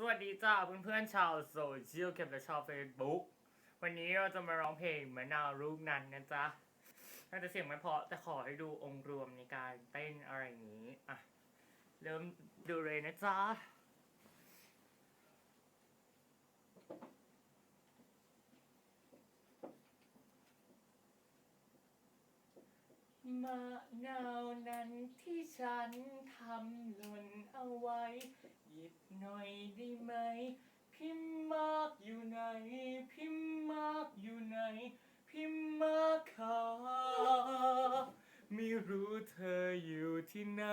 สวัสดีจ้าเพื่อนๆชาวโซเชียลเก็บและชาวเฟซบุ๊กวันนี้เราจะมาร้องเพลงมะนาวรูปนั้นนะจ๊ะน่าจะเสียงไม่เพราะแต่ขอให้ดูองค์รวมในการเต้นอะไรอย่างนี้อะเริ่มดูเลยนะจ๊ะมะนาวนั้นที่ฉันทำหล่นเอาไว้ น่อยได้ไหม พิมพ์มากอยู่ไหน พิมพ์มากอยู่ไหน พิมพ์มากค่ะไม่รู้เธออยู่ที่ไหน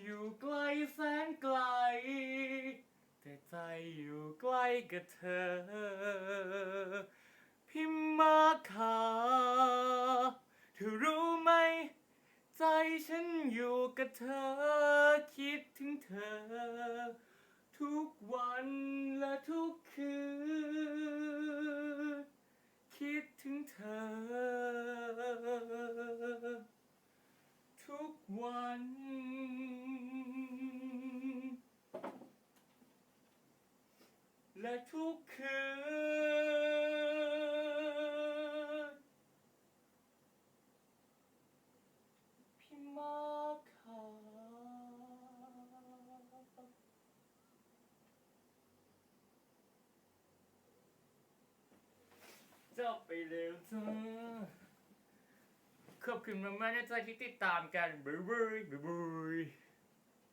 อยู่ไกลแสนไกล แต่ใจอยู่ใกล้กับเธอ พิมพ์มาค่ะเธอรู้ไหม ใจฉันอยู่กับเธอ คิดถึงเธอ ทุกวันและทุกคืนคิดถึงเธอ ทุกวัน และทุกคืน พี่มาค่ะ จบไปเร็วเธอขอบคุณมากๆนะจ๊ะที่ติดตามกันบ๊ายบายบ๊ายบาย